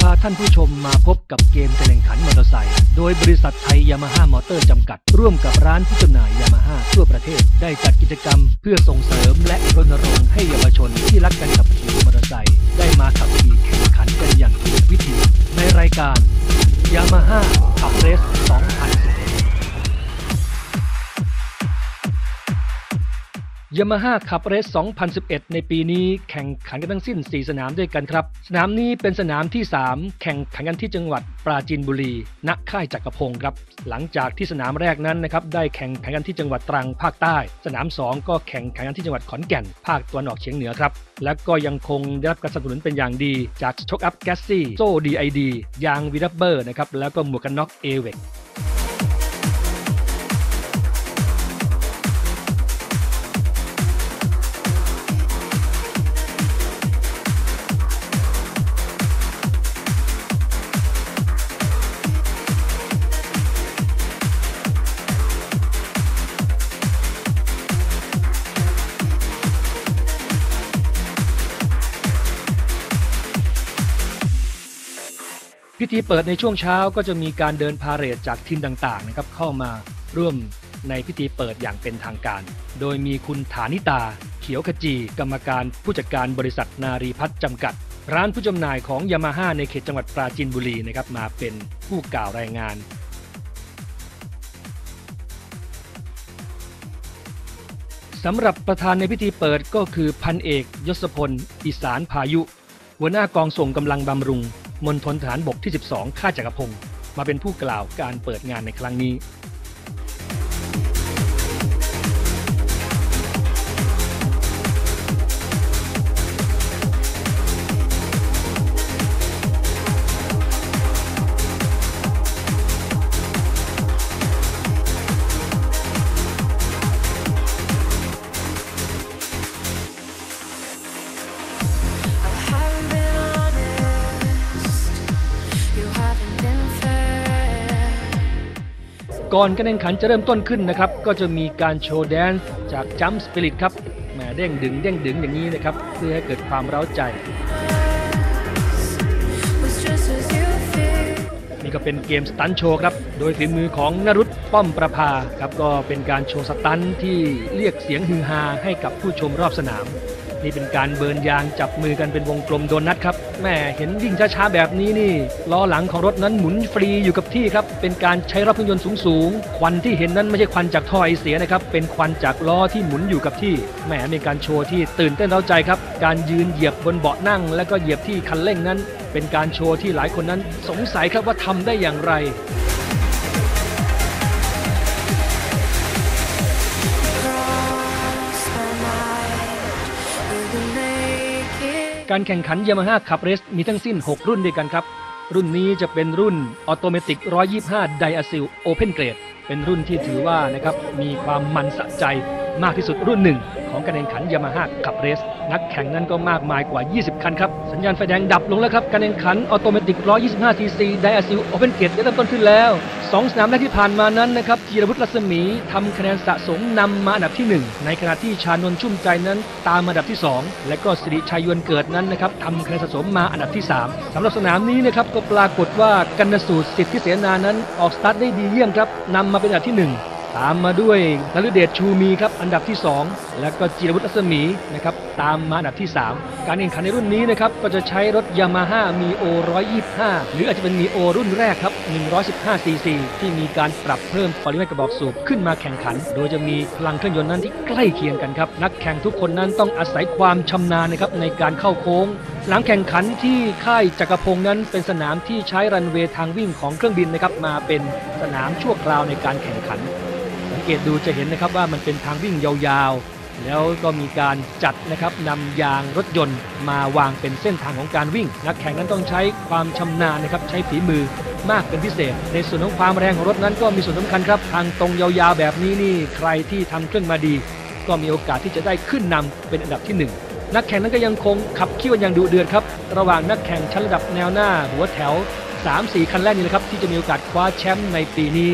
พาท่านผู้ชมมาพบกับเกมการแข่งขันมอเตอร์ไซค์ โดยบริษัทไทยยามาฮ่ามอเตอร์จำกัด ร่วมกับร้านผู้จำหน่ายยามาฮ่าทั่วประเทศ ได้จัดกิจกรรมเพื่อส่งเสริมและรณรงค์ให้เยาวชนที่รักการขับขี่มอเตอร์ไซค์ได้มาขับขี่แข่งขันกันอย่างถูกวิธีในรายการยามาฮ่า ยามาฮ่าขับเรส 2011 ในปีนี้แข่งขันกันทั้งสิ้น 4 สนามด้วยกันครับ สนามนี้เป็นสนามที่ 3 แข่งขันกันที่จังหวัดปราจีนบุรี ณ ค่ายจักรพงศ์ครับ หลังจากที่สนามแรกนั้นนะครับได้แข่งขันกันที่จังหวัดตรังภาคใต้ สนาม 2 ก็แข่งขันกันที่จังหวัดขอนแก่น ภาคตะวันออกเฉียงเหนือครับ และก็ยังคงได้รับการสนับสนุนเป็นอย่างดีจากช็อคอัพแกสซี่โซ่ DID ยางวีดับเบอร์นะครับแล้วก็หมวกกันน็อกเอเวก ธีเปิดในช่วงเช้าก็จะมีการเดินพาเหรดจากทีมต่างๆนะครับเข้ามาร่วมในพิธีเปิดอย่างเป็นทางการ โดยมีคุณฐานิตา เขียวขจี กรรมการผู้จัดการบริษัทนารีพัฒน์จำกัด ร้านผู้จำหน่ายของยามาฮ่าในเขตจังหวัดปราจีนบุรีนะครับมาเป็นผู้กล่าวรายงาน สำหรับประธานในพิธีเปิดก็คือพันเอก ยศพลอีสานพายุ หัวหน้ากองส่งกำลังบำรุง มณฑลฐานบกที่ 12ค่าจักรพงศ์มาเป็นผู้กล่าวการเปิดงานในครั้งนี้ ก่อนการแข่งขันจะเริ่มต้นขึ้นนะครับ ก็จะมีการโชว์แดนซ์จากจัมป์สปิริตครับแหมเด้งดึงเด้งดึงอย่างนี้นะครับ เพื่อให้เกิดความเร้าใจ นี่ก็เป็นเกมสตันโชว์ครับ โดยฝีมือของนรุตป้อมประภาครับ ก็เป็นการโชว์สตันที่เรียกเสียงฮือฮาให้กับผู้ชมรอบสนาม นี่เป็นการเบิร์นยางจับมือกันเป็นวงกลมโดนัทครับแม่เห็นวิ่งช้าๆแบบนี้นี่ล้อหลังของรถนั้นหมุนฟรีอยู่กับที่ครับเป็นการใช้รถเครื่องยนต์สูงๆควันที่เห็นนั้นไม่ใช่ควันจากท่อไอเสียนะครับเป็นควันจากล้อที่หมุนอยู่กับที่แหมเป็นการโชว์ที่ตื่นเต้นเร้าใจครับการยืนเหยียบบนเบาะนั่ง แล้วก็เหยียบที่คันเร่งนั้น เป็นการโชว์ที่หลายคนนั้นสงสัยครับว่าทำได้อย่างไร การแข่งขัน Yamaha Cup Race มีทั้งสิ้น 6 รุ่นด้วยกันครับ รุ่นนี้จะเป็นรุ่นออโตเมติก 125 Dia s i l Open Grade เป็นรุ่นที่ถือว่านะครับมีความมันสะใจ มากที่สุดรุ่นหนึ่งของการแข่งขัน Yamaha Cup Race นักแข่งนั้นก็มากมายกว่า 20 คันครับ สัญญาณไฟแดงดับลงแล้วครับ การแข่งขันออโตเมติก 125 cc Dia s i l Open Grade ได้เริ่มต้นขึ้นแล้วสองสนามแรกที่ผ่านมานั้นนะครับจีรวุฒิรัศมีทำคะแนนสะสมนำมาอันดับที่ 1 ในขณะที่ชานนท์ชุ่มใจนั้นตามมาอันดับที่ 2 และก็สิริชัยยวนเกิดนั้นนะครับทำคะแนนสะสมมาอันดับที่ 3สำหรับสนามนี้นะครับก็ปรากฏว่ากันสูตรสิทธิเสนานั้นออกสตาร์ทได้ดีเยี่ยมครับนำมาเป็นอันดับที่ 1 ตามมาด้วยนฤเดชชูมีครับอันดับที่ 2 แล้วก็จีรวุฒิรัศมีนะครับตามมาอันดับที่ 3 การแข่งขันในรุ่นนี้นะครับก็จะใช้รถยามาฮ่ามีโอ125 หรืออาจจะเป็นมีโอรุ่นแรกครับ115 cc ที่มีการปรับเพิ่มปริมาตรกระบอกสูบขึ้นมาแข่งขัน โดยจะมีพลังเครื่องยนต์นั้นที่ใกล้เคียงกันครับนักแข่งทุกคนนั้นต้องอาศัยความชำนาญนะครับในการเข้าโค้งสนามแข่งขันที่ค่ายจักรพงศ์นั้น เป็นสนามที่ใช้รันเวย์ทางวิ่งของเครื่องบินนะครับมาเป็นสนามชั่วคราวในการแข่งขัน งเกตดูจะเห็นนะครับว่ามันเป็นทางวิ่งยาวๆ แล้วก็มีการจัดนะครับนำยางรถยนต์มาวางเป็นเส้นทางของการวิ่ง นักแข่งนั้นต้องใช้ความชำนาญนะครับใช้ฝีมือมากเป็นพิเศษ ในส่วนของความแรงของรถนั้นก็มีส่วนสำคัญครับ ทางตรงยาวๆแบบนี้นี่ใครที่ทำเครื่องมาดี ก็มีโอกาสที่จะได้ขึ้นนำเป็นอันดับที่หนึ่งนักแข่งนั้นก็ยังคงขับเคี่ยวอย่างดุเดือดครับระหว่างนักแข่งชั้นระดับแนวหน้าหัวแถว 3-4 คันแรกนี่นะครับที่จะมีโอกาสคว้าแชมป์ในปีนี้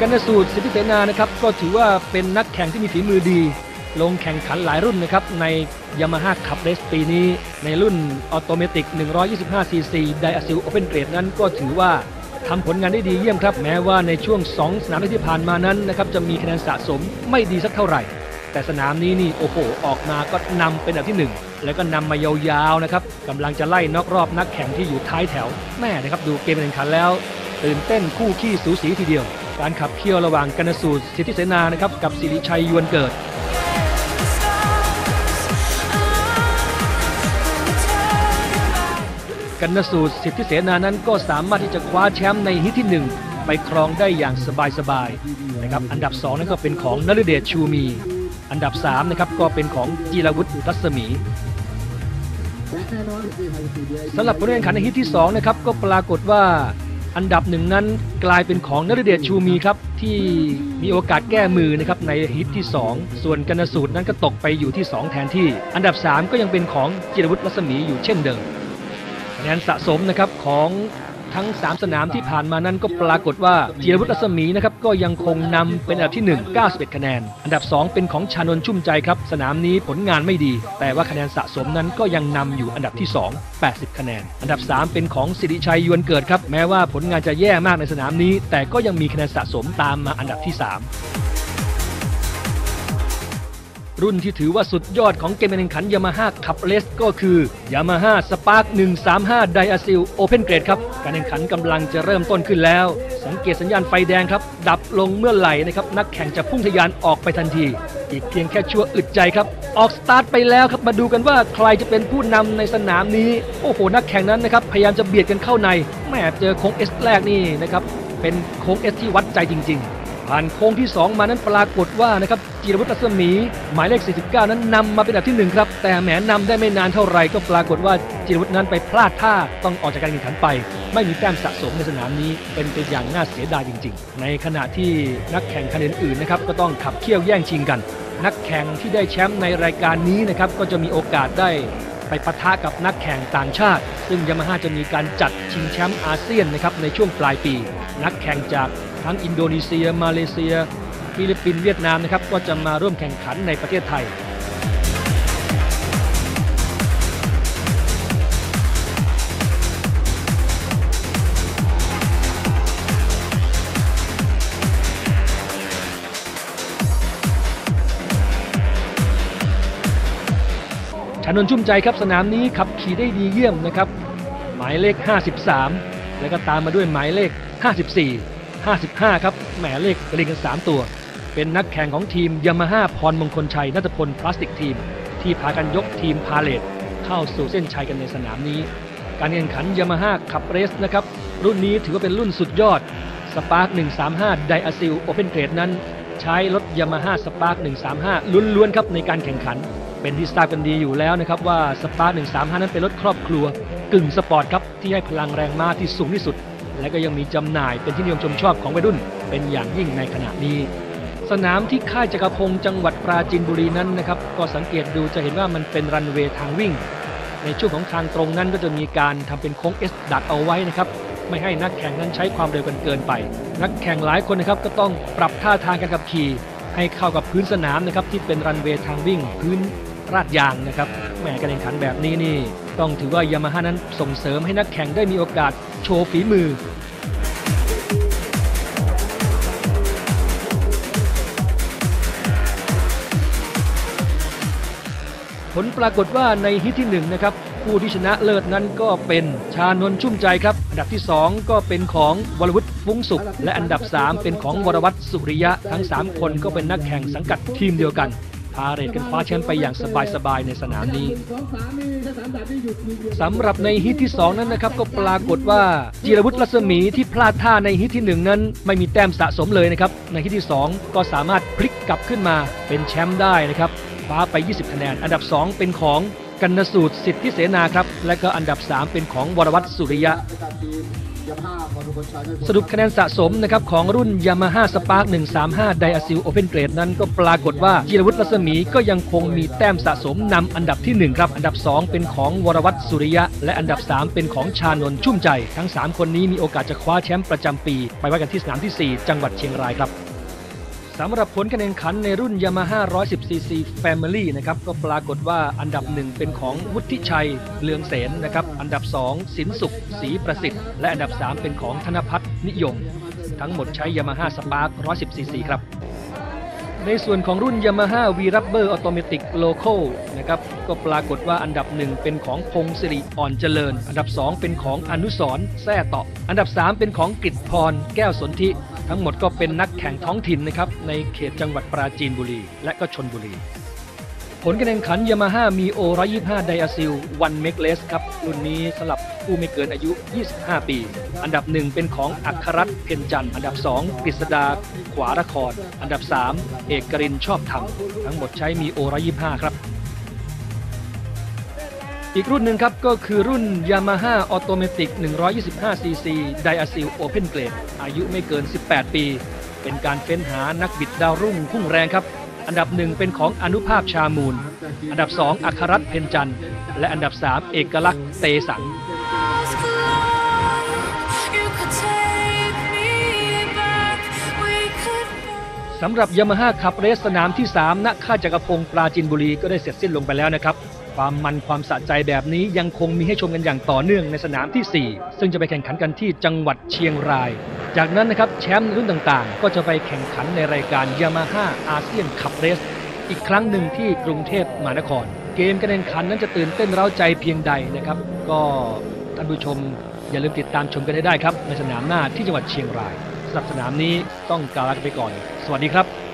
กันสูตรสิทธิเสนานะครับก็ถือว่าเป็นนักแข่งที่มีฝีมือดี ลงแข่งขันหลายรุ่นนะครับใน Yamaha Cup Race ปีนี้ ในรุ่นออโตเมติก 125cc ไดอะซิลโอเพนเกรดนั้นก็ถือว่าทำผลงานได้ดีเยี่ยมครับ แม้ว่าในช่วง 2 สนามที่ผ่านมานั้นนะครับจะมีคะแนนสะสมไม่ดีสักเท่าไหร่ แต่สนามนี้นี่โอ้โหออกมาก็นำเป็นอันดับที่ 1 แล้วก็นำมายาวๆนะครับกำลังจะไล่นอกรอบนักแข่งที่อยู่ท้ายแถวแม่นะครับดูเกมการแข่งขันแล้ว ตื่นเต้นคู่ขี้สูสีทีเดียว การขับเคี่ยวระหว่างกันสูตรสิทธิเสนานะครับกับสิริชัยยวนเกิดกันสูตรสิทธิเสนานั้นก็สามารถที่จะคว้าแชมป์ในฮิตที่ 1 ไปครองได้อย่างสบายๆนะครับอันดับ 2 นั้นก็เป็นของนฤเดชชูมี อันดับ 3 นะครับก็เป็นของจีรวุฒิรัศมีสำหรับผลการแข่งขันในฮิตที่2นะครับก็ปรากฏว่า อันดับหนึ่งนั้นกลายเป็นของนฤเดชชูมีครับ ที่มีโอกาสแก้มือนะครับในฮิตที่ 2 ส่วนกันสูตรนั้นก็ตกไปอยู่ที่ 2 แทนที่ อันดับ 3 ก็ยังเป็นของจิรวุฒิรัศมีอยู่เช่นเดิมคะแนนสะสมนะครับของ ทั้ง 3 สนามที่ผ่านมานั้นก็ปรากฏว่าจีรวุฒิรัศมีนะครับก็ยังคงนำเป็นอันดับที่ 1 91 คะแนน อันดับ 2 เป็นของชานนชุ่มใจครับ สนามนี้ผลงานไม่ดี แต่ว่าคะแนนสะสมนั้นก็ยังนำอยู่อันดับที่ 2 80 คะแนน อันดับ 3 เป็นของสิริชัยยวนเกิดครับ แม้ว่าผลงานจะแย่มากในสนามนี้ แต่ก็ยังมีคะแนนสะสมตามมาอันดับที่ 3 รุ่นที่ถือว่าสุดยอดของเกมแข่งขันยามาฮ่าขับเลสก็คือ Yamaha Spark 135 d i a c i l Open Grade ครับ การแข่งขันกำลังจะเริ่มต้นขึ้นแล้ว สังเกตสัญญาณไฟแดงครับ ดับลงเมื่อไหร่นะครับ นักแข่งจะพุ่งทะยานออกไปทันที อีกเพียงแค่ชั่วอึดใจครับ ออกสตาร์ทไปแล้วครับมาดูกันว่าใครจะเป็นผู้นำในสนามนี้ โอ้โห นักแข่งนั้นนะครับพยายามจะเบียดกันเข้าในแหมเจอโค้งเอสแรกนี่นะครับเป็นโค้งเอสที่วัดใจจริง ๆ ผ่านโค้งที่ 2 มานั้นปรากฏว่านะครับจีรวุฒิรัศมีหมายเลข 49 นั้นนำมาเป็นอันดับที่ 1 ครับ แต่แหมนำได้ไม่นานเท่าไหร่ก็ปรากฏว่าจีรวุฒินั้นไปพลาดท่าต้องออกจากการแข่งขันไป ไม่มีแต้มสะสมในสนามนี้เป็นไปอย่างน่าเสียดายจริง ๆ ในขณะที่นักแข่งคันอื่นๆนะครับก็ต้องขับเคี่ยวแย่งชิงกัน นักแข่งที่ได้แชมป์ในรายการนี้นะครับก็จะมีโอกาสได้ไปปะทะกับนักแข่งต่างชาติ ซึ่งยามาฮ่าจะมีการจัดชิงแชมป์อาเซียนนะครับในช่วงปลายปี นักแข่งจาก ทั้งอินโดนีเซีย มาเลเซีย ฟิลิปปินส์เวียดนามนะครับก็จะมาร่วมแข่งขันในประเทศไทยชานนท์ชุ่มใจครับสนามนี้ขับขี่ได้ดีเยี่ยมนะครับ หมายเลข 53 แล้วก็ตามมาด้วยหมายเลข 54 55 ครับ แหมเลขเรียงกัน 3 ตัว เป็นนักแข่งของทีมยามาฮ่าพรมงคลชัยนัทพลพลาสติกทีม ที่พากันยกทีมพาเลตเข้าสู่เส้นชัยกันในสนามนี้ การแข่งขันยามาฮ่าขับเรสนะครับ รุ่นนี้ถือว่าเป็นรุ่นสุดยอดสปาร์ค135ไดอะซิลโอเพนเกรดนั้น ใช้รถยามาฮ่าสปาร์ค135ล้วนๆครับในการแข่งขัน เป็นที่ทราบกันดีอยู่แล้วนะครับว่าสปาร์ค135 นั้นเป็นรถครอบครัว กึ่งสปอร์ตครับที่ให้พลังแรงม้าที่สูงที่สุด และก็ยังมีจำหน่ายเป็นที่นิยมชมชอบของวัยรุ่น เป็นอย่างยิ่งในขณะนี้ สนามที่ค่ายจักรพงศ์จังหวัดปราจีนบุรีนั้นนะครับก็สังเกตดูจะเห็นว่ามันเป็นรันเวย์ทางวิ่ง ในช่วงของทางตรงนั้นก็จะมีการทำเป็นโค้งเอสดักเอาไว้นะครับไม่ให้นักแข่งนั้นใช้ความเร็วกันเกินไป นักแข่งหลายคนนะครับก็ต้องปรับท่าทางการขับขี่ให้เข้ากับพื้นสนามนะครับที่เป็นรันเวย์ทางวิ่ง พื้นราดยางนะครับแหมการแข่งขันแบบนี้นี่ ต้องถือว่ายามาฮ่านั้นส่งเสริมให้นักแข่งได้มีโอกาสโชว์ฝีมือ ผลปรากฏว่าในฮิตที่1นะครับผู้ที่ชนะเลิศนั้นก็เป็นชานนชุ่มใจครับ อันดับที่ 2 ก็เป็นของวรวุฒิฟุ้งสุข และอันดับ 3 เป็นของวรวัตรสุริยะ ทั้ง 3 คนก็เป็นนักแข่งสังกัดทีมเดียวกันพาเรทกันคว้าแชมป์ไปอย่างสบายๆในสนามนี้ สำหรับในฮิตที่ 2 นั้นนะครับ ก็ปรากฏว่าจิรวุฒิรัศมีที่พลาดท่าในฮิตที่ 1 นั้น ไม่มีแต้มสะสมเลยนะครับ ในฮิตที่ 2 ก็สามารถพลิกกลับขึ้นมาเป็นแชมป์ได้นะครับคว้าไป 20 คะแนน อันดับ 2 เป็นของกันนสูตรสิทธิเสนาครับ และก็อันดับ 3 เป็นของวรวัตรสุริยะ สรุปคะแนนสะสมนะครับของรุ่น Yamaha Spark 135 Dia s i l Open Grade นั้นก็ปรากฏว่าจิรวุฒิรัศมีก็ยังคงมีแต้มสะสมนำอันดับที่ 1 ครับ อันดับ 2 เป็นของวรวัตรสุริยะ และอันดับ 3 เป็นของชานนท์ชุ่มใจ ทั้ง 3 คนนี้มีโอกาสจะคว้าแชมป์ประจำปี ไปไว้กันที่สนามที่ 4 จังหวัดเชียงรายครับ สำหรับผลคะแนนขันในรุ่น Yamaha 110cc Family นะครับก็ปรากฏว่าอันดับหนึ่งเป็นของวุฒิชัยเลืองเสนนะครับอันดับ 2 สินสุขศรีประสิทธิ์ และอันดับ 3 เป็นของธนพัฒนิยม ทั้งหมดใช้ Yamaha Spark 110cc ครับในส่วนของรุ่น Yamaha V Rubber Automatic Local นะครับก็ปรากฏว่าอันดับหนึ่งเป็นของพงศิริอ่อนเจริญ อันดับ 2 เป็นของอนุสรแซ่เต่ออันดับ 3 เป็นของกฤษพร แก้วสนธิ ทั้งหมดก็เป็นนักแข่งท้องถิ่นนะครับในเขตจังหวัดปราจีนบุรี และก็ชนบุรี ผลการแข่งขันยามาฮ่ามีโอ125ไดอะซิลวันเมกเลสครับ รุ่นนี้สำหรับผู้ไม่เกินอายุ 25 ปี อันดับหนึ่งเป็นของอัครรัตน์เพ็ญจันทร์อันดับ2กฤษดา ขวารคร อันดับ3เอกกรินชอบธรรมทั้งหมดใช้มีโอ125ครับ อีกรุ่นหนึ่งครับก็คือรุ่น Yamaha Automatic 125cc d i a s i l Open Grade อายุไม่เกิน 18 ปี เป็นการเฟ้นหานักบิดดาวรุ่งพุ่งแรงครับ อันดับหนึ่งเป็นของอนุภาพชามูล อันดับ2อัครรัตน์เพ็ญจันและอันดับ3เอกลักษณ์เตสังสำหรับยามาฮ่าขับเรสสนามที่ 3 ณ ค่ายจักรพงศ์ปราจินบุรีก็ได้เสร็จสิ้นลงไปแล้วนะครับ ความมันความสะใจแบบนี้ยังคงมีให้ชมกันอย่างต่อเนื่องในสนามที่ 4 ซึ่งจะไปแข่งขันกันที่จังหวัดเชียงราย จากนั้นนะครับแชมป์รุ่นต่างๆ ก็จะไปแข่งขันในรายการยามาฮ่าอาเซียนขับเรส อีกครั้งหนึ่งที่กรุงเทพมหานคร เกมการแข่งขันนั้นจะตื่นเต้นเร้าใจเพียงใดนะครับ ก็ท่านผู้ชมอย่าลืมติดตามชมกันให้ได้ครับในสนามหน้าที่จังหวัดเชียงรายสำหรับสนามนี้ต้องกล่าวลาไปก่อน สวัสดีครับ